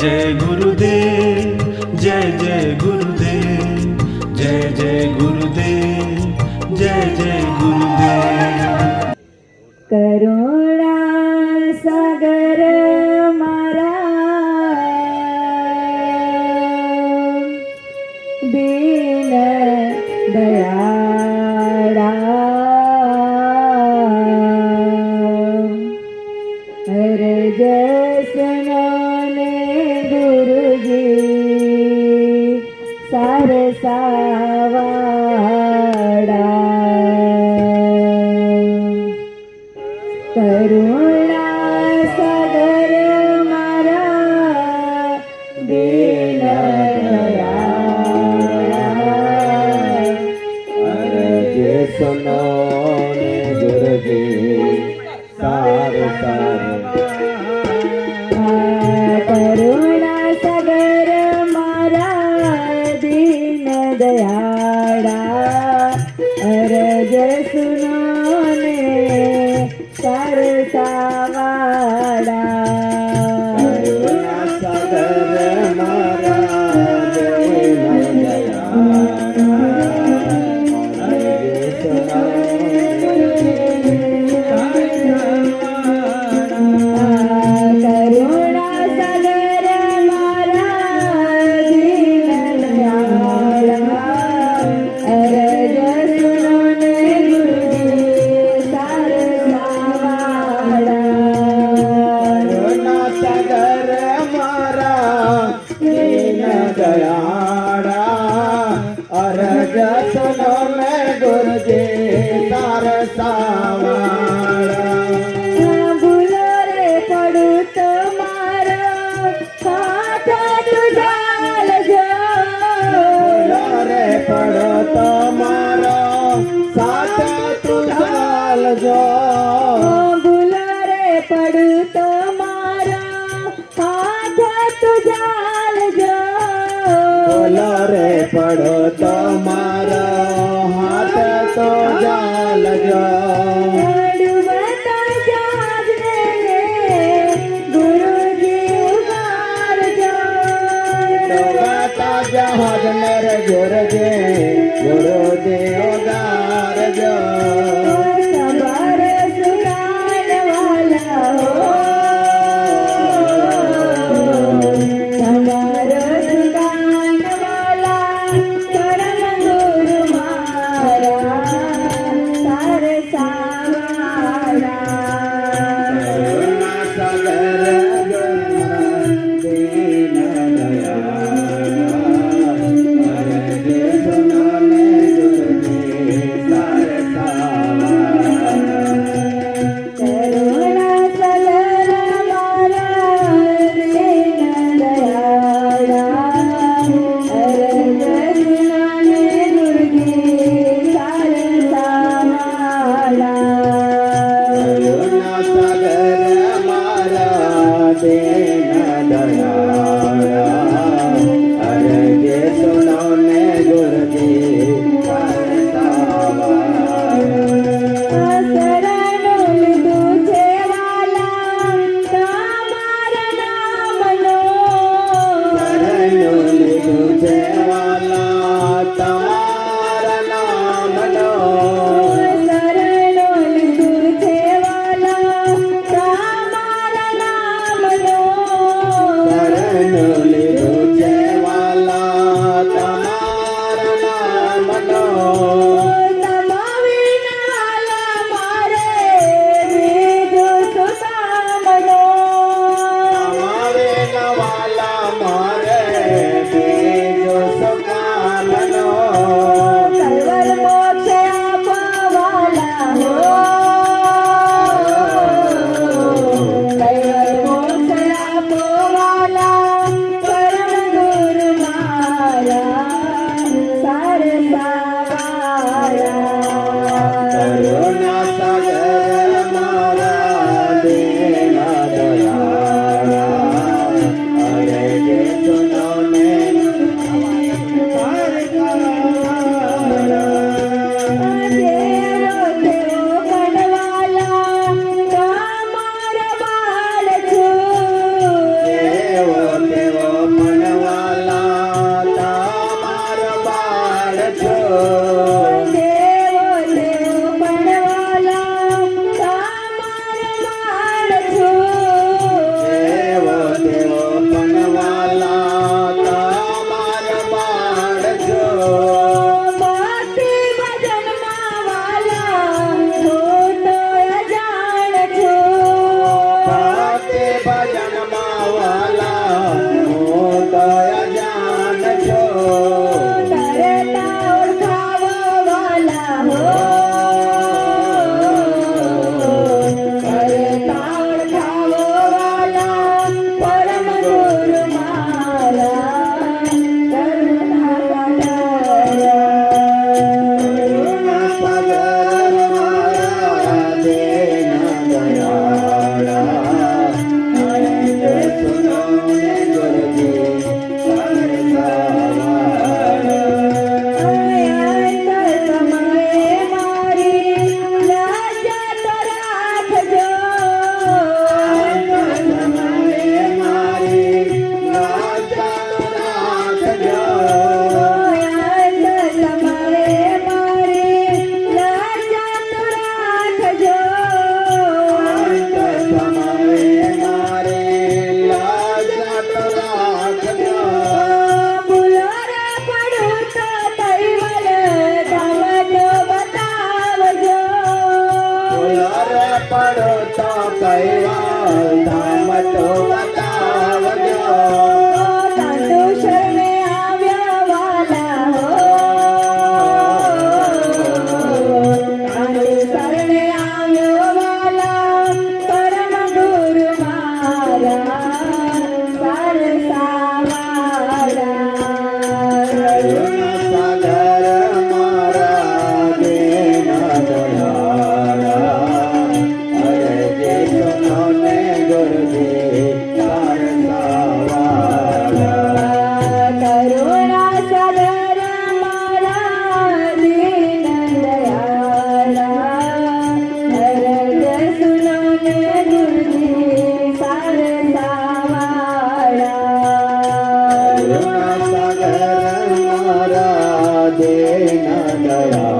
जय गुरुदेव, जय जय गुरुदेव, जय जय गुरुदेव, जय जय गुरुदेव। करुणा सागर मारा दीन दया કરુણા સદર મારા દિલ ધરા અરે જે સુના પડો તમારો સાચો તું ઢાલજો. महाजन ता Jaya